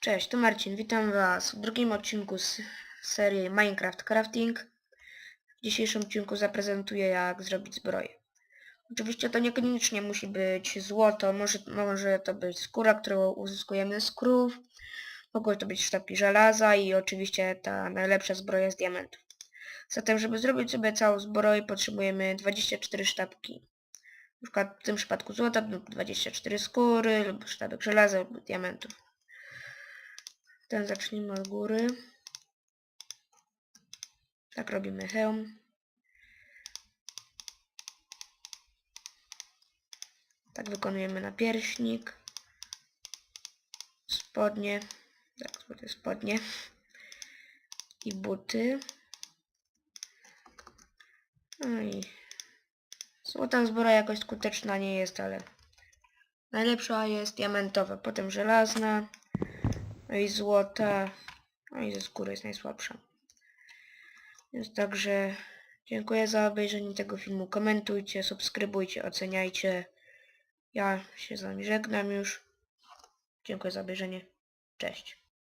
Cześć, tu Marcin, witam Was w drugim odcinku z serii Minecraft Crafting. W dzisiejszym odcinku zaprezentuję jak zrobić zbroję. Oczywiście to niekoniecznie musi być złoto, może, może to być skóra, którą uzyskujemy z krów, mogą to być sztabki żelaza i oczywiście ta najlepsza zbroja z diamentów. Zatem, żeby zrobić sobie całą zbroję potrzebujemy 24 sztabki. Na przykład w tym przypadku złota lub 24 skóry lub sztabek żelaza lub diamentów. Ten zacznijmy od góry. Tak robimy hełm. Tak wykonujemy napierśnik. Spodnie. Tak, spodnie, spodnie. I buty. No i złota zbora jakoś skuteczna nie jest, ale najlepsza jest diamentowa, potem żelazna. No i złota. No i ze skóry jest najsłabsza. Więc także dziękuję za obejrzenie tego filmu. Komentujcie, subskrybujcie, oceniajcie. Ja się z wami żegnam już. Dziękuję za obejrzenie. Cześć.